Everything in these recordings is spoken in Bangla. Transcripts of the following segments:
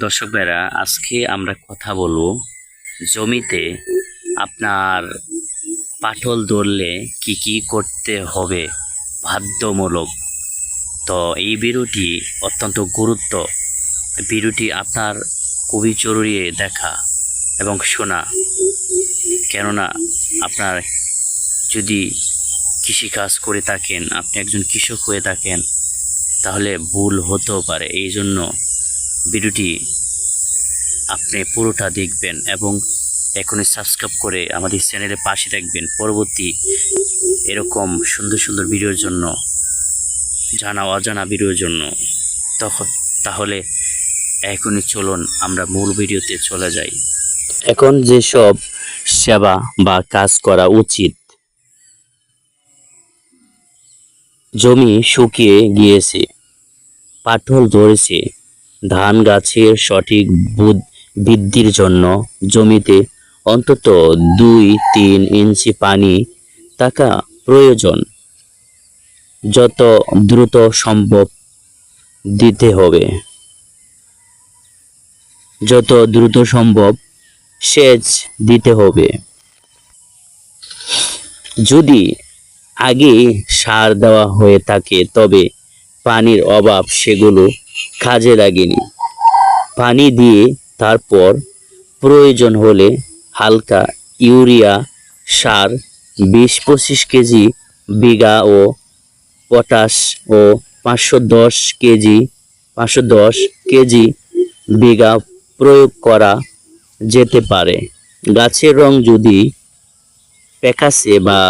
দর্শক ভাইরা আজকে আমরা কথা বলব জমিতে আপনার পাটল ধরলে কি কি করতে হবে বাধ্যমূলক। তো এই ভিডিওটি অত্যন্ত গুরুত্ব। ভিডিওটি আপনার খুবই জরুরি দেখা এবং শোনা। কেননা আপনার যদি কৃষিকাজ করে থাকেন, আপনি একজন কৃষক হয়ে থাকেন, তাহলে ভুল হতেও পারে। এই জন্য ভিডিওটি আপনি পুরোটা দেখবেন এবং এখনই সাবস্ক্রাইব করে আমাদের চ্যানেলের পাশে থাকবেন। পরবর্তী এরকম সুন্দর সুন্দর ভিডিওর জন্য, জানা অজানা ভিডিওর জন্য, তখন, তাহলে এখনই চলুন আমরা মূল ভিডিওতে চলে যাই। এখন যেসব সেবা বা কাজ করা উচিত, জমি শুকিয়ে গিয়েছে, পাটল ধরেছে ধান গাছের সঠিক বুদ- বৃদ্ধির জন্য জমিতে অন্তত দুই তিন ইঞ্চি পানি থাকা প্রয়োজন। যত দ্রুত সম্ভব দিতে হবে। যত দ্রুত সম্ভব সেচ দিতে হবে। যদি আগে সার দেওয়া হয়ে থাকে, তবে পানির অভাব সেগুলো কাজে লাগেনি। পানি দিয়ে তারপর প্রয়োজন হলে হালকা ইউরিয়া, সার, বিশ পঁচিশ কেজি বিঘা ও পটাশ ও পাঁচশো দশ কেজি, পাঁচশো দশ কেজি বিঘা প্রয়োগ করা যেতে পারে। গাছের রং যদি প্যাকাশে বা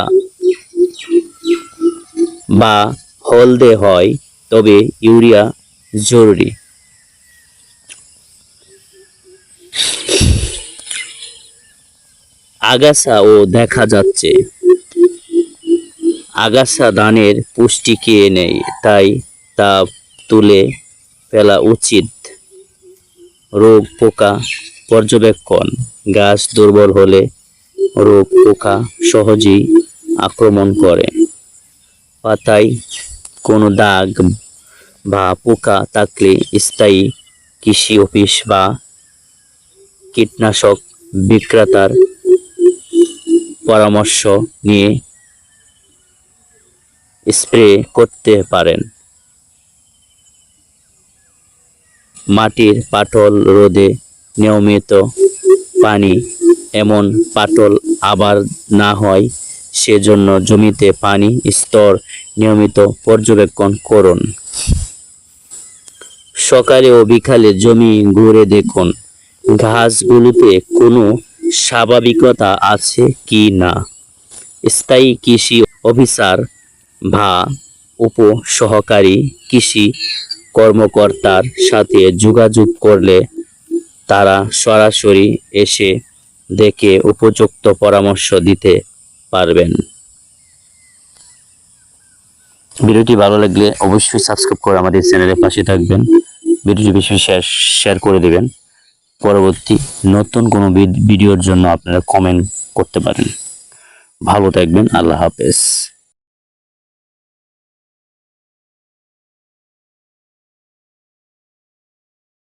বা হলদে হয়, তবে ইউরিয়া জরুরি। আগাছা ও দেখা যাচ্ছে। আগাছা ধানের পুষ্টি খেয়ে নেয়, তাই তা তুলে ফেলা উচিত। রোগ পোকা পর্যবেক্ষণ, গাছ দুর্বল হলে রোগ পোকা সহজেই আক্রমণ করে। পাতায় কোনো দাগ বা পোকা থাকলে স্থায়ী কৃষি অফিস বা কীটনাশক বিক্রেতার পরামর্শ নিয়ে স্প্রে করতে পারেন। মাটির পাটল রোদে নিয়মিত পানি, এমন পাটল আবার না হয়, সেজন্য জমিতে পানি স্তর নিয়মিত পর্যবেক্ষণ করুন। সকালে ও বিকালে জমি ঘুরে দেখুন। ঘাসগুলোতে কোনো স্বাভাবিকতা আছে কি না? স্থায়ী কৃষি অফিসার বা উপ সহকারী কৃষি কর্মকর্তার সাথে যোগাযোগ করলে তারা সরাসরি এসে দেখে উপযুক্ত পরামর্শ দিতে পারবেন। ভিডিওটি ভালো লাগলে অবশ্যই সাবস্ক্রাইব করে আমাদের চ্যানেলের পাশে থাকবেন। ভিডিওটি বেশি শেয়ার শেয়ার করে দেবেন। পরবর্তী নতুন কোনো ভিডিওর জন্য আপনারা কমেন্ট করতে পারেন। ভালো থাকবেন, আল্লাহ হাফেজ।